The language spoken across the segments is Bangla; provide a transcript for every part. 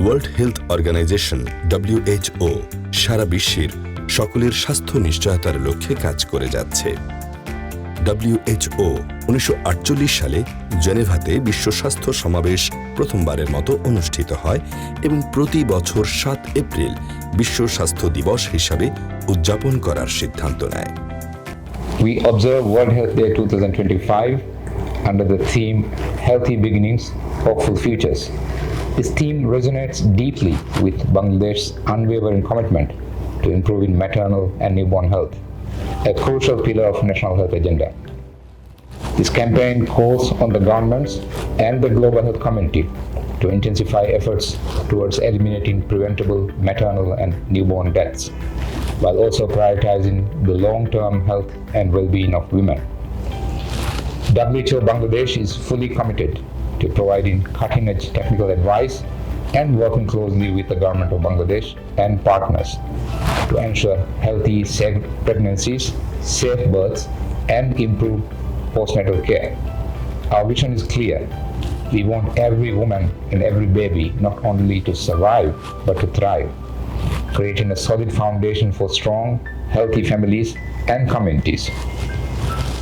ওয়ার্ল্ড হেলথ অর্গানাইজেশন ডব্লিউএইচও সারা বিশ্বের সকলের স্বাস্থ্য নিশ্চয়তার লক্ষ্যে কাজ করে যাচ্ছে ডব্লিউএইচও উনিশশো সালে জেনেভাতে বিশ্ব স্বাস্থ্য সমাবেশ প্রথমবারের মতো অনুষ্ঠিত হয় এবং প্রতি বছর সাত এপ্রিল বিশ্ব স্বাস্থ্য দিবস হিসাবে উদযাপন করার সিদ্ধান্ত নেয় We observe World Health Day 2025 under the theme Healthy Beginnings, Hopeful Futures. This theme resonates deeply with Bangladesh's unwavering commitment to improving maternal and newborn health, a crucial pillar of national health agenda. This campaign calls on the governments and the global health community to intensify efforts towards eliminating preventable maternal and newborn deaths, while also prioritizing the long-term health and well-being of women. WHO Bangladesh is fully committed to providing cutting-edge technical advice and working closely with the government of Bangladesh and partners to ensure healthy, safe pregnancies, safe births, and improved postnatal care. Our vision is clear. We want every woman and every baby not only to survive but to thrive, creating a solid foundation for strong, healthy families and communities.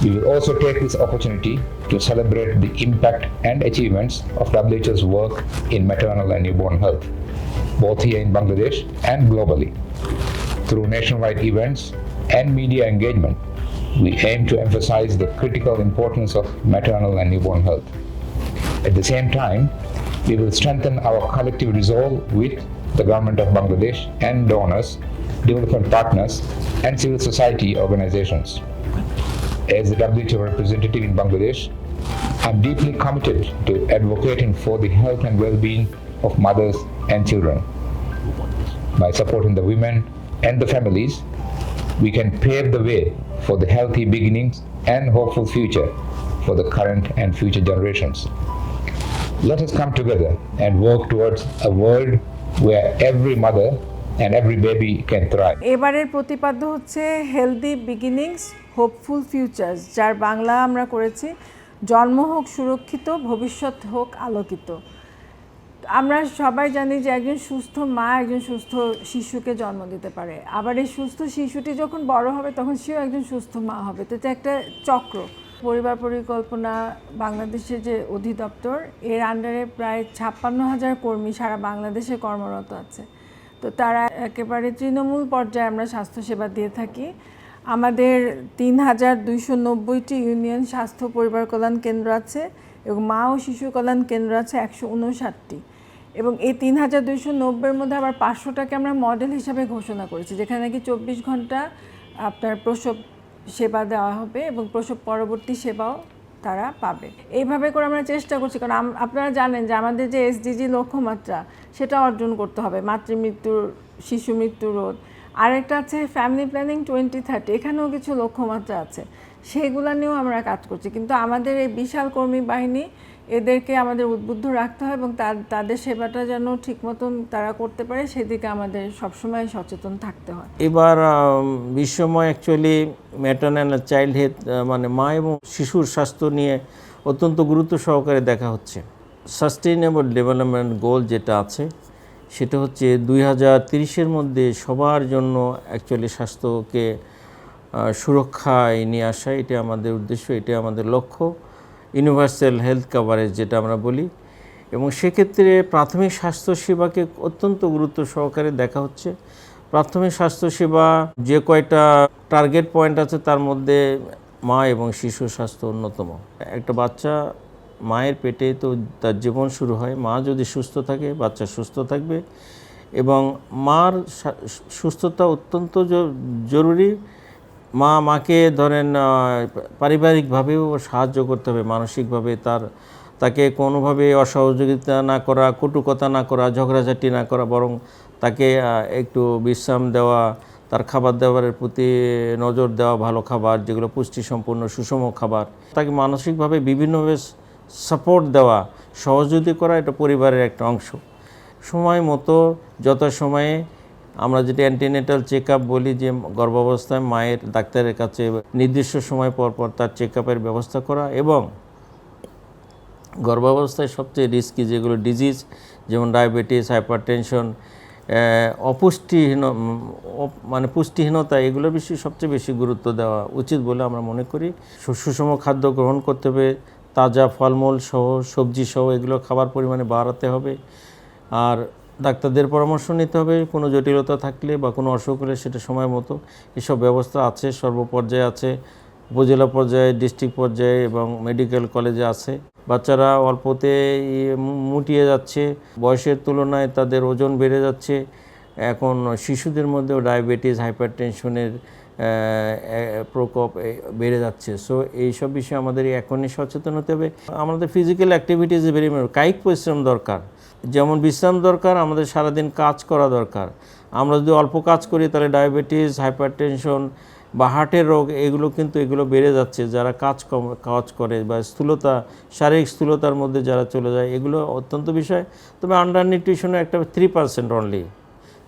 We will also take this opportunity to celebrate the impact and achievements of WHO's work in maternal and newborn health, both here in Bangladesh and globally. Through nationwide events and media engagement, we aim to emphasize the critical importance of maternal and newborn health. At the same time, we will strengthen our collective resolve with the government of Bangladesh and donors, development partners, and civil society organizations. As the WHO representative in Bangladesh, I'm deeply committed to advocating for the health and well-being of mothers and children. By supporting the women and the families, we can pave the way for the healthy beginnings and hopeful future for the current and future generations. Let us come together and work towards a world where every mother and every baby can thrive. এবারের প্রতিপাদ্য হচ্ছে হেলদি বিগিনিংস হোপফুল ফিউচার্স যার বাংলা আমরা করেছি, জন্ম হোক সুরক্ষিত, ভবিষ্যৎ হোক আলোকিত। আমরা সবাই জানি যে একজন সুস্থ মা একজন সুস্থ শিশুকে জন্ম দিতে পারে। আবার এই সুস্থ শিশুটি যখন বড় হবে, তখন সেও একজন সুস্থ মা হবে। তো এটা একটা চক্র। পরিবার পরিকল্পনা, বাংলাদেশের যে অধিদপ্তর, এর আন্ডারে প্রায় ছাপ্পান্ন হাজার কর্মী সারা বাংলাদেশে কর্মরত আছে। তো তারা একেবারে তৃণমূল পর্যায়ে আমরা স্বাস্থ্যসেবা দিয়ে থাকি। আমাদের তিন হাজার দুইশো নব্বইটি ইউনিয়ন স্বাস্থ্য পরিবার কল্যাণ কেন্দ্র আছে এবং মা ও শিশু কল্যাণ কেন্দ্র আছে একশো উনষাটটি। এবং এই তিন হাজার দুইশো নব্বইয়ের মধ্যে আবার পাঁচশোটাকে আমরা মডেল হিসাবে ঘোষণা করেছি, যেখানে নাকি চব্বিশ ঘণ্টা আপনার প্রসব সেবা দেওয়া হবে এবং প্রসব পরবর্তী সেবাও তারা পাবে। এইভাবে করে আমরা চেষ্টা করছি, কারণ আপনারা জানেন যে আমাদের যে এসডিজি লক্ষ্যমাত্রা, সেটা অর্জন করতে হবে। মাতৃমৃত্যুর, শিশু মৃত্যু রোধ। আরেকটা আছে ফ্যামিলি প্ল্যানিং টোয়েন্টি থার্টি এখানেও কিছু লক্ষ্যমাত্রা আছে। সেগুলো নিয়েও আমরা কাজ করছি। কিন্তু আমাদের এই বিশাল কর্মী বাহিনী এদেরকে আমাদের উদ্বুদ্ধ রাখতে হয় এবং তাদের সেবাটা যেন ঠিক মতন তারা করতে পারে, সেদিকে আমাদের সবসময় সচেতন থাকতে হয়। এবার বিশ্বময় অ্যাকচুয়ালি ম্যাটার্নাল চাইল্ড হেলথ মানে মা এবং শিশুর স্বাস্থ্য নিয়ে অত্যন্ত গুরুত্ব সহকারে দেখা হচ্ছে। সাস্টেইনেবল ডেভেলপমেন্ট গোল যেটা আছে, সেটা হচ্ছে দুই হাজার তিরিশের মধ্যে সবার জন্য অ্যাকচুয়ালি স্বাস্থ্যকে সুরক্ষায় নিয়ে আসা এটা আমাদের উদ্দেশ্য এটা আমাদের লক্ষ্য। ইউনিভার্সাল হেলথ কাভারেজ যেটা আমরা বলি। এবং সেক্ষেত্রে প্রাথমিক স্বাস্থ্যসেবাকে অত্যন্ত গুরুত্ব সহকারে দেখা হচ্ছে। প্রাথমিক স্বাস্থ্যসেবা যে কয়টা টার্গেট পয়েন্ট আছে তার মধ্যে মা এবং শিশু স্বাস্থ্য অন্যতম। একটা বাচ্চা মায়ের পেটে তো তার জীবন শুরু হয়, মা যদি সুস্থ থাকে, বাচ্চা সুস্থ থাকবে এবং মার সুস্থতা অত্যন্ত জরুরি। মা মাকে ধরেন পারিবারিকভাবেও সাহায্য করতে হবে, মানসিকভাবে তার, তাকে কোনোভাবে অসহযোগিতা না করা, কটুকতা না করা, ঝগড়াঝাটি না করা, বরং তাকে একটু বিশ্রাম দেওয়া, তার খাবার দাবারের প্রতি নজর দেওয়া, ভালো খাবার, যেগুলো পুষ্টিসম্পন্ন, সুষম খাবার, তাকে মানসিকভাবে বিভিন্নভাবে সাপোর্ট দেওয়া, সহযোগিতা করা এটা পরিবারের একটা অংশ। সময় মতো যত সময়ে আমরা যেটা অ্যান্টিনেটাল চেক বলি যে গর্ভাবস্থায় মায়ের ডাক্তারের কাছে নির্দিষ্ট সময় পর পর তার চেক ব্যবস্থা করা এবং গর্ভাবস্থায় সবচেয়ে রিস্কি যেগুলো ডিজিজ যেমন ডায়াবেটিস হাইপারটেনশন অপুষ্টিহীন মানে পুষ্টিহীনতা এগুলোর বিষয়ে সবচেয়ে বেশি গুরুত্ব দেওয়া উচিত বলে আমরা মনে করি। সুষম খাদ্য গ্রহণ করতে হবে, তাজা ফলমূল সহ, সবজি সহ এগুলো খাবার পরিমাণে বাড়াতে হবে। আর ডাক্তারদের পরামর্শ নিতে হবে, কোনো জটিলতা থাকলে বা কোনো অসুখ হলে সেটা সময় মতো। এসব ব্যবস্থা আছে, সর্বপর্যায়ে আছে, উপজেলা পর্যায়ে, ডিস্ট্রিক্ট পর্যায়ে এবং মেডিকেল কলেজে আছে। বাচ্চারা অল্পতে মুটিয়ে যাচ্ছে, বয়সের তুলনায় তাদের ওজন বেড়ে যাচ্ছে। এখন শিশুদের মধ্যেও ডায়াবেটিস, হাইপারটেনশনের প্রকোপ বেড়ে যাচ্ছে। সো এইসব বিষয়ে আমাদের এখনই সচেতন হতে হবে। আমাদের ফিজিক্যাল অ্যাক্টিভিটিস ভেরি কায়িক পরিশ্রম দরকার। যেমন বিশ্রাম দরকার, আমাদের সারাদিন কাজ করা দরকার। আমরা যদি অল্প কাজ করি, তাহলে ডায়াবেটিস হাইপারটেনশন বা হার্টের রোগ, এগুলো কিন্তু এগুলো বেড়ে যাচ্ছে। যারা কাজ কম, কাজ করে বা স্থূলতা, শারীরিক স্থূলতার মধ্যে যারা চলে যায়, এগুলো অত্যন্ত বিষয়। তবে আন্ডার নিউট্রিশনে একটা থ্রি পার্সেন্ট অনলি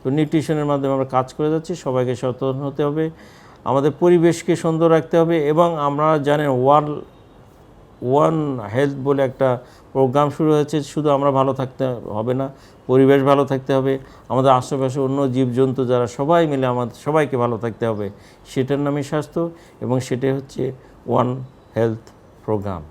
তো নিউট্রিশনের মাধ্যমে আমরা কাজ করে যাচ্ছি। সবাইকে সচেতন হতে হবে। আমাদের পরিবেশকে সুন্দর রাখতে হবে এবং আমরা জানেন ওয়ার্ল্ড, ওয়ান হেলথ বলে একটা প্রোগ্রাম শুরু হয়েছে, শুধু আমরা ভালো থাকতে হবে না, পরিবেশ ভালো থাকতে হবে, আমাদের আশেপাশে অন্য জীবজন্তু যারা সবাই মিলে আমাদের, সবাইকে ভালো থাকতে হবে, সেটার নামই স্বাস্থ্য এবং সেটাই হচ্ছে ওয়ান হেলথ প্রোগ্রাম।